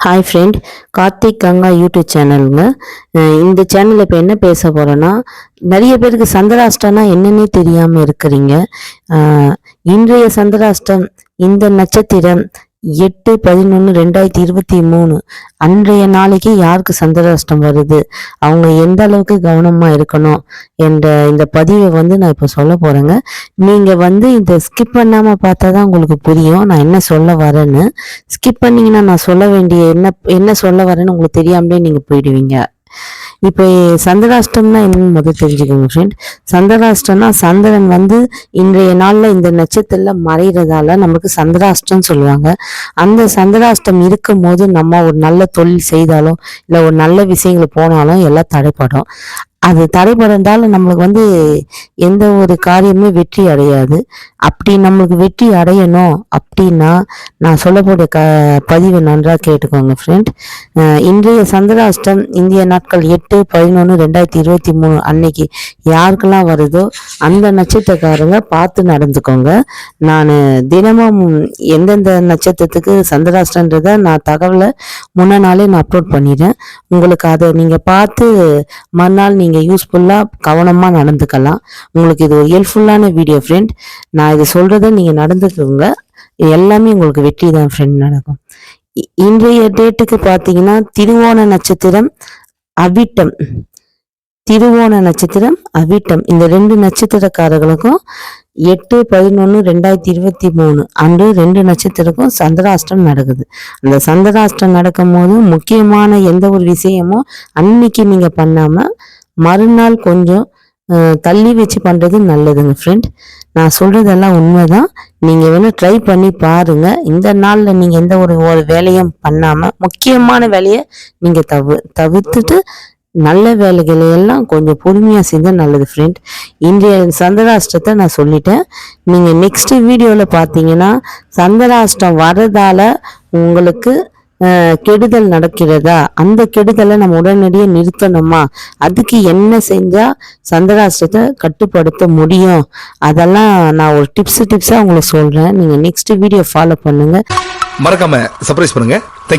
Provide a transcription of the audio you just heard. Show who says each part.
Speaker 1: Hi friend Karthik Ganga YouTube சேனலுங்க இந்த சேனலில் இப்போ என்ன பேச போகிறேன்னா நிறைய பேருக்கு சந்திராஷ்டம்னா என்னன்னே தெரியாமல் இருக்கிறீங்க. இன்றைய சந்திராஷ்டம் இந்த நட்சத்திரம் எட்டு பதினொன்று ரெண்டாயிரத்தி இருபத்தி மூணு. அன்றைய நாளைக்கு யாருக்கு சந்திராஷ்டம் வருது? அவங்க எந்த அளவுக்கு கவனமாக இருக்கணும்? என்ற இந்த பதிவை வந்து நான் இப்போ சொல்ல போகிறேங்க நீங்கள் வந்து இந்த ஸ்கிப் பண்ணாமல் பார்த்தா தான் உங்களுக்கு புரியும். நான் என்ன சொல்ல வரேன்னு. ஸ்கிப் பண்ணிங்கன்னா நான் சொல்ல வேண்டிய என்ன என்ன சொல்ல வரேன்னு உங்களுக்கு தெரியாமலே நீங்கள் போயிடுவீங்க. இப்போ சந்திராஷ்டம்னா என்னன்னு முதல் தெரிஞ்சுக்கோங்க ஃப்ரெண்ட் சந்திராஷ்டம்னா சந்திரன் வந்து இன்றைய நாளில் இந்த நட்சத்திரத்தில் மறைகிறதால நமக்கு சந்திராஷ்டம் சொல்லுவாங்க. அந்த சந்திராஷ்டம் இருக்கும் போது நம்ம ஒரு நல்ல தொழில் செய்தாலும் இல்லை ஒரு நல்ல விஷயங்கள் போனாலும் எல்லாம் தடைப்படும். அது தடைபடுறதால நம்மளுக்கு வந்து எந்த ஒரு காரியமுமே வெற்றி அடையாது. அப்படி நம்மளுக்கு வெற்றி அடையணும் அப்படின்னா நான் சொல்லக்கூடிய க பதிவை நன்றாக கேட்டுக்கோங்க ஃப்ரெண்ட் இன்றைய சந்திராஷ்டம் இந்திய நாட்கள் எட்டு பதினொன்று ரெண்டாயிரத்தி இருபத்தி மூணு அன்னைக்கு யாருக்கெல்லாம் வருதோ அந்த நட்சத்திரக்காரங்க பார்த்து நடந்துக்கோங்க. நான் தினமும் எந்தெந்த நட்சத்திரத்துக்கு சந்திராஷ்டன்றதை நான் தகவலை முன்ன நாளே நான் அப்லோட் பண்ணிடுறேன். உங்களுக்கு அதை நீங்கள் பார்த்து மறுநாள் நீங்கள் யூஸ்ஃபுல்லாக கவனமாக நடந்துக்கலாம். உங்களுக்கு இது ஒரு ஹெல்ப்ஃபுல்லான வீடியோ ஃப்ரெண்ட் நான் இதை சொல்கிறத நீங்கள் நடந்துக்கோங்க. இது எல்லாமே உங்களுக்கு வெற்றி தான் ஃப்ரெண்ட் நடக்கும் இன்றைய டேட்டுக்கு பார்த்தீங்கன்னா திருவோண நட்சத்திரம் அவிட்டம். திருவோண நட்சத்திரம் அவிட்டம். இந்த ரெண்டு நட்சத்திரக்காரர்களுக்கும் எட்டு பதினொன்று ரெண்டாயிரத்தி இருபத்தி மூணு அன்று ரெண்டு நட்சத்திரக்கும் சந்திராஷ்டம் நடக்குது. அந்த சந்திராஷ்டம் நடக்கும் போது முக்கியமான எந்த ஒரு விஷயமும் அன்னைக்கு நீங்கள் பண்ணாமல் மறுநாள் கொஞ்சம் தள்ளி வச்சு பண்ணுறது நல்லதுங்க ஃப்ரெண்ட் நான் சொல்கிறதெல்லாம் உண்மைதான். நீங்கள் வேணால் ட்ரை பண்ணி பாருங்கள் இந்த நாளில் நீங்கள் எந்த ஒரு ஒரு வேலையும் பண்ணாமல் முக்கியமான வேலையை நீங்கள் தவு தவிர்த்துட்டு நல்ல வேலைகளை எல்லாம் கொஞ்சம் பொறுமையாக செஞ்சால் நல்லது ஃப்ரெண்ட் இன்றைய சந்திராஷ்டத்தை நான் சொல்லிட்டேன். நீங்கள் நெக்ஸ்ட் வீடியோவில் பார்த்தீங்கன்னா சந்திராஷ்டம் வர்றதால உங்களுக்கு கெடுதல் நடக்கிறதா? அந்த கெடுதலை நம்ம உடனடியாக நிறுத்தணுமா? அதுக்கு என்ன செஞ்சால் சந்திராஷ்டத்தை கட்டுப்படுத்த முடியும்? அதெல்லாம் நான் ஒரு டிப்ஸ் டிப்ஸாக உங்களுக்கு சொல்கிறேன் நீங்கள் நெக்ஸ்ட் வீடியோ ஃபாலோ பண்ணுங்கள்
Speaker 2: மறக்காம சர்ப்ரைஸ் பண்ணுங்க. தேங்க்யூ